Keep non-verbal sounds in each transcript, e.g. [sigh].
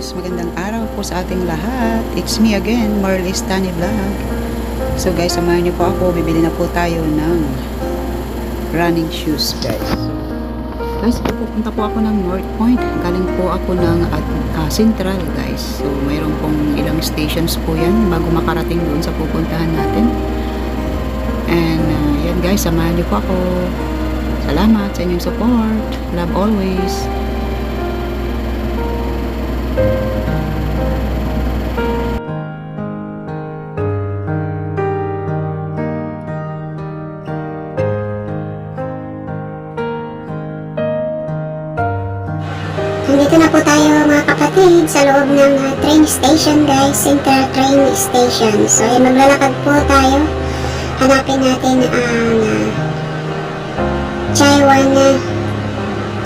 Guys, magandang araw po sa ating lahat. It's me again, Marlies Tani Vlog. So guys, samahan niyo po ako. Bibili na po tayo ng running shoes guys. Guys, pupunta po ako ng North Point. Galing po ako ng uh, Central guys. So mayroon pong ilang stations po yan bago makarating doon sa pupuntahan natin. And uh, yan guys, samahan niyo po ako. Salamat sa inyong support. Love always. Ng uh, train station guys, Central Train Station. So ay maglalakad po tayo. Hanapin natin ang uh, Chaiwan, uh,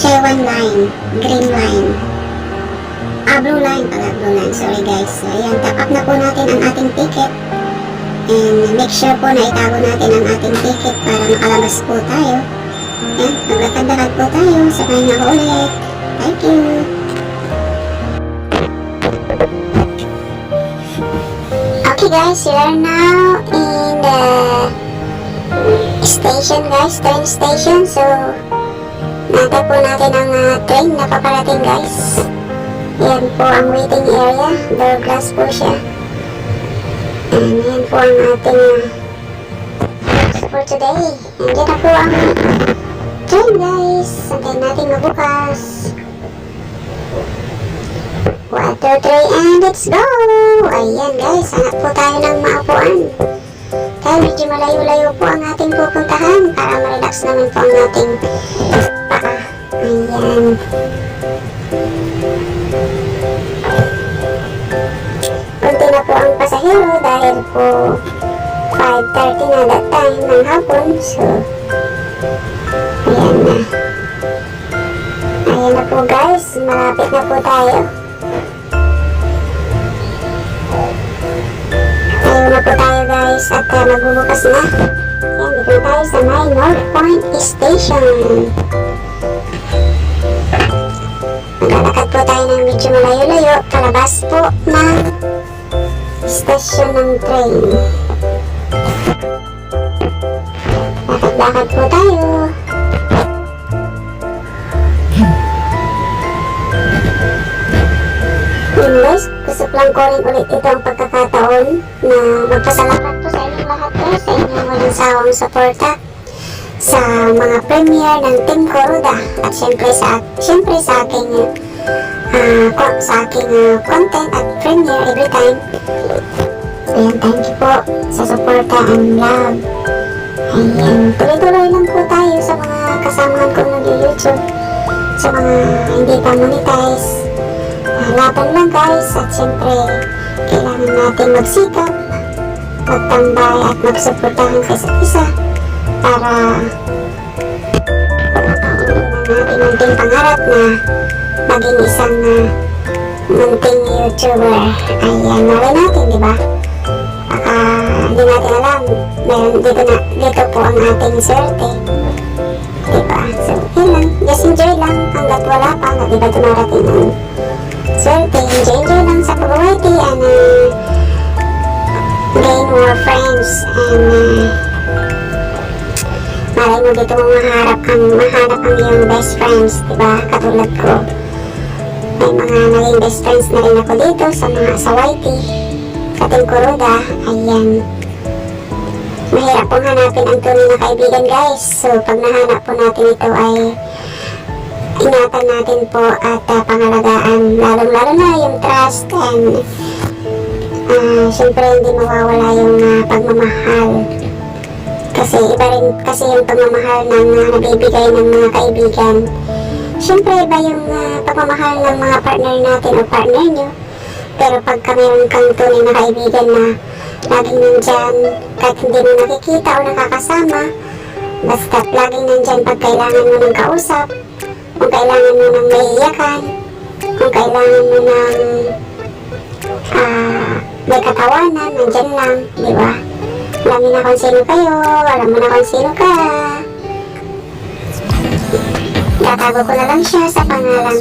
Chaiwan line, green line. Ah, blue line pala, blue line. Sorry guys. So ayan, tap up na po natin ang ating ticket. And make sure po na itago natin ang ating ticket para makalabas po tayo. Ayan, maglakad-lakad po tayo. Sabay na ulit. Thank you. Guys, we are now in the station guys, train station. So, nata po natin ang uh, train na paparating guys. Yan po ang waiting area. Door glass po siya. And yan po ang ating uh, for today. And yan na po ang train guys. Antayin natin mabukas. One, two, three, and let's go! Ayan guys, hanap po tayo ng maapuan. Dahil medyo malayo-layo po ang ating pupuntahan para ma-relax naman po ang ating paa. Ayan. Kunti na po ang pasahero dahil po 5.30 na that time ng hapon. So, ayan na. Ayan na po guys, malapit na po tayo. Po tayo guys at uh, magbubukas na. Yan, dito tayo sa may North Point Station. Maglalakad po tayo ng medyo malayo-layo palabas po ng station ng train. Lakad-lakad po tayo. Guys, gusto lang ko rin ulit ito ang pagkakataon na magpasalamat po sa inyong lahat guys, sa inyong walang sawang suporta sa mga premiere ng Team Coruda at syempre sa syempre sa aking uh, sa aking uh, content at premiere every time. Ayan, thank you po sa suporta and love. Ayan, tuloy-tuloy lang po tayo sa mga kasamahan ko nag-YouTube sa mga hindi pa monetize laban lang guys. At syempre kailangan natin magsikap magtambay at magsuportahan sa isa't isa para natin munting pangarap na maging isang uh, munting YouTuber. Ayan malay natin di ba? Baka hindi natin alam meron dito na dito po ang ating swerte. Di ba? So yun lang. Just enjoy lang. Hanggat wala pa na di ba ang swerte, enjoy-enjoy lang sa pag-worthy and uh, gain more friends and uh, malay mo dito mo maharap ang mahanap ang iyong best friends, diba? Katulad ko. May mga naging best friends na rin ako dito sa mga sa YT, Team Kuruda, ayan. Mahirap pong hanapin ang tunay na kaibigan guys. So pag nahanap po natin ito ay ingatan natin po at uh, pangalagaan. Lalong-lalo na yung trust and uh, syempre hindi mawawala yung uh, pagmamahal. Kasi iba rin kasi yung pagmamahal ng uh, nabibigay ng mga kaibigan. Syempre iba yung uh, pagmamahal ng mga partner natin o partner nyo. Pero pagka meron kang tunay na kaibigan na laging nandyan kahit hindi mo nakikita o nakakasama basta laging nandyan pag kailangan mo ng kausap kung kailangan mo ng naiiyakan, kung kailangan mo ng ah, may katawanan, nandyan lang, di ba? Alam mo na kung sino kayo, alam mo na kung sino ka. Tatago ko na lang siya sa pangalang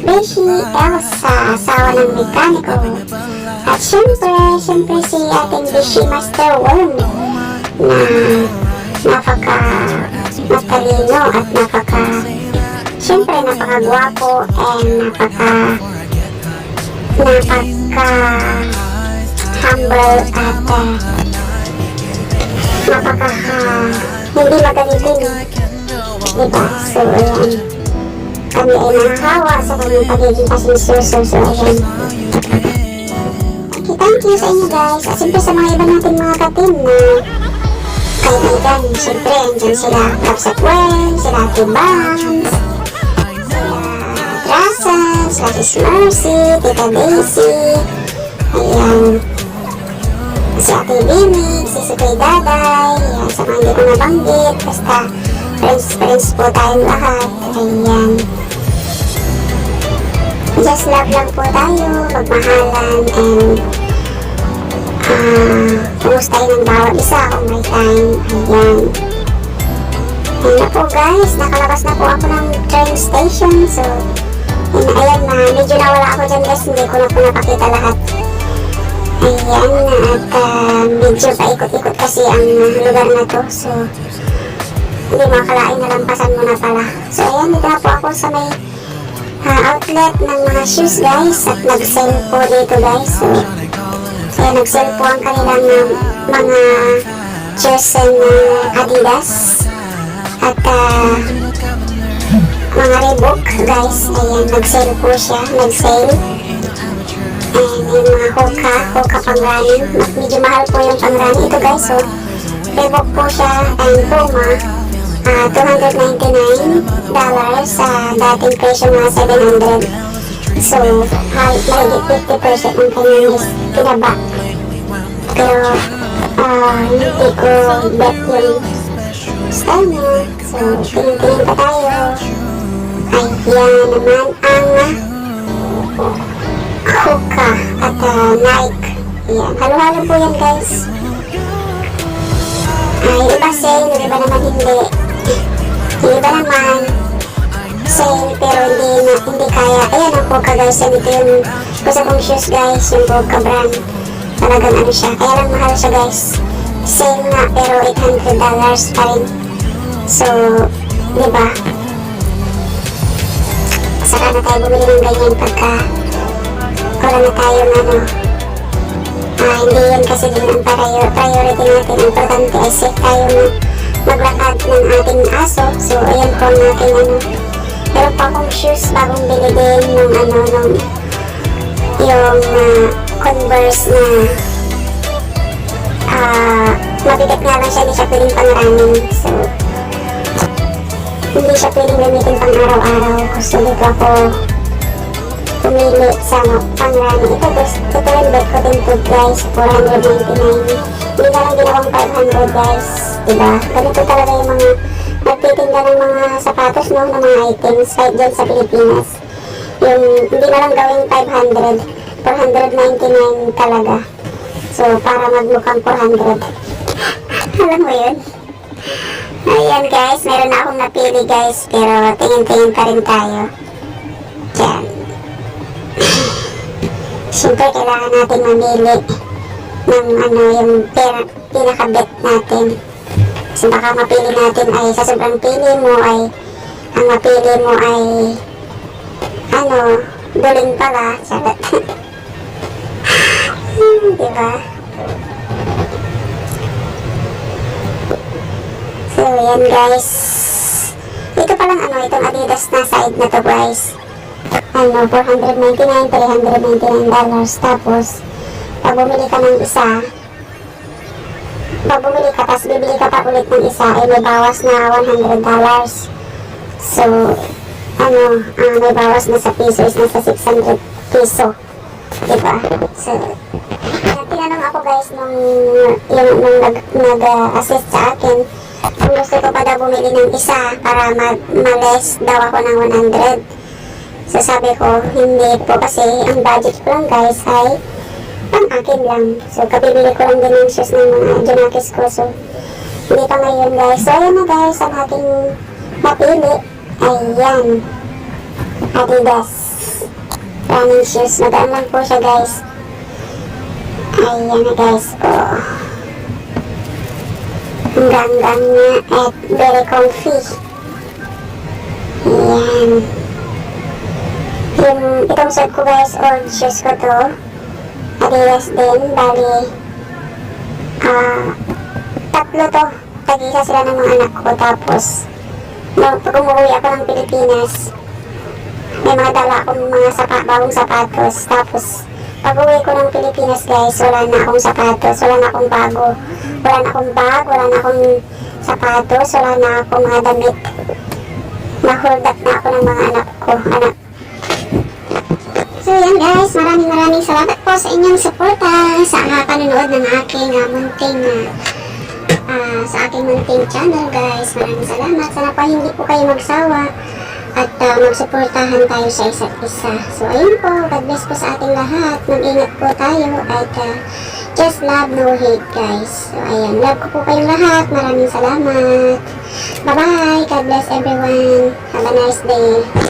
Beshi Elsa, asawa ng mekaniko. At syempre, syempre si ating Beshi Master Worm na napaka matalino at napaka napaka-gwapo and napaka napaka humble at uh, napaka uh, hindi magalitin diba? So, ayan kami ay nakahawa sa kanyang pagiging pasensyoso. So, ayan. Okay, thank you sa inyo guys. At siyempre sa mga iba nating mga katim na kaibigan. Siyempre, andyan sila Kapsat Wen, sila Ate Trasan, sila Sis Mercy, Tita Daisy, ayan, si Ate Bimig, si Sukay Daday, ayan, sa mga hindi ko nabanggit, basta friends, friends po tayong lahat, ayan. Just love lang po tayo, magmahalan, and ah, kumustahin ng bawat isa kung may time, ayan. Ayan na po guys, nakalabas na po ako ng train station, so, ayan, ayan na, medyo nawala ako dyan guys, hindi ko na po napakita lahat. Ayan, at ah, medyo paikot-ikot kasi ang lugar na to, so, hindi makakalain na lampasan mo na pala. So, ayan, dito na po ako sa may ah, outlet ng mga shoes, guys. At nag-sell po dito, guys. So, ayan, nag-sell po ang kanilang ah, mga chosen na Adidas. At ah, mga Reebok, guys. Ayan, nag-sell po siya. Nag-sale. And yung mga Hoka, Hoka pang running. Medyo mahal po yung pang running ito, guys. So, Reebok po siya and Puma. Ah, $299 sa dating presyo mga 700. So, mahigit 50% ang kanyang is pinaba. Pero, ah, hindi ko bet yung style niya. So, tingin-tingin pa tayo. Ayan naman ang Hoka at ah, Nike. Ayan, halo-halo po yan guys. Ay, iba sale, yung iba naman hindi. Yung iba naman, sale, pero hindi na, hindi kaya. Ayan ang Poca guys, yan ito yung gusto kong shoes guys, yung Poca brand. Talagang ano siya, kaya lang mahal siya guys. Sale nga, pero $800 pa rin. So, di? Saka na tayo bumili ng ganyan pagka wala na tayong ano, Ah, hindi yun kasi din ang prior, priority natin. Ang importante ay safe tayo na maglakad ng ating aso. So, ayan po ang ating ano. Meron pa akong shoes bagong bili din ng ano, nung yung ah, Converse na ah, mabigat nga lang siya, hindi siya pwedeng pang running. So, hindi siya pwedeng gamitin pang araw-araw. Gusto dito ako pumili sa pang-running. Ito, guys, ito yung bet ko din po guys, 499. Hindi na lang ginawang 500 guys. Diba? Ganito talaga yung mga nagtitinda ng mga sapatos, no? Ng mga items, kahit dyan sa Pilipinas. Yung hindi na lang gawing 500, 499 talaga. So, para magmukhang 400. [laughs] Alam mo yun? Ayan guys, meron na akong napili guys, pero tingin-tingin pa rin tayo. Diyan. [clears throat] Siyempre, kailangan natin mamili ng ano, yung pera, pinaka-bet natin. Kasi baka mapili natin ay sa sobrang pili mo ay ang mapili mo ay ano, duling pala. Charot. [laughs] Diba? So, yan guys. Ito palang ano, itong Adidas na side na to guys ano, 499, 399 dollars. Tapos, pag bumili ka ng isa, pag bumili ka, tapos bibili ka pa ulit ng isa, eh may bawas na 100 dollars. So, ano, ah, may bawas na sa piso is nasa 600 piso. Diba? So, tinanong ako guys nung, yung, nung nag, nag-assist sa akin, kung gusto ko pa daw bumili ng isa para ma- ma-less daw ako ng 100. So sabi ko, hindi po kasi ang budget ko lang guys ay pang akin lang. So kapibili ko lang din ng shoes ng mga Junakis ko. So hindi pa ngayon guys. So ayan na guys, ang aking napili. Ayan. Adidas. running shoes. Magaan lang po siya guys. Ayan na guys. Oh. Ganggang niya at very comfy. Ayan. Yung itong suit ko guys, old shoes ko to. Adidas din, bali. Ah, tatlo to. Tag-isa sila ng mga anak ko. Tapos, nung pag umuwi ako ng Pilipinas, may mga dala akong mga sapa, bagong sapatos. Tapos, pag uwi ko ng Pilipinas guys, wala na akong sapatos, wala na akong bago. Wala na akong bag, wala na akong sapatos, wala na akong mga damit. Na-hold na ako ng mga anak ko. Anak. So yan guys, maraming maraming salamat po sa inyong suporta sa uh, panonood ng aking uh, munting uh, ah, sa aking munting channel guys. Maraming salamat. Sana pa hindi po kayo magsawa at ah, magsuportahan tayo sa isa't isa. So ayun po, God bless po sa ating lahat. Mag-ingat po tayo at ah, just love no hate guys. So ayan, love ko po kayong lahat. Maraming salamat. Bye bye. God bless everyone. Have a nice day.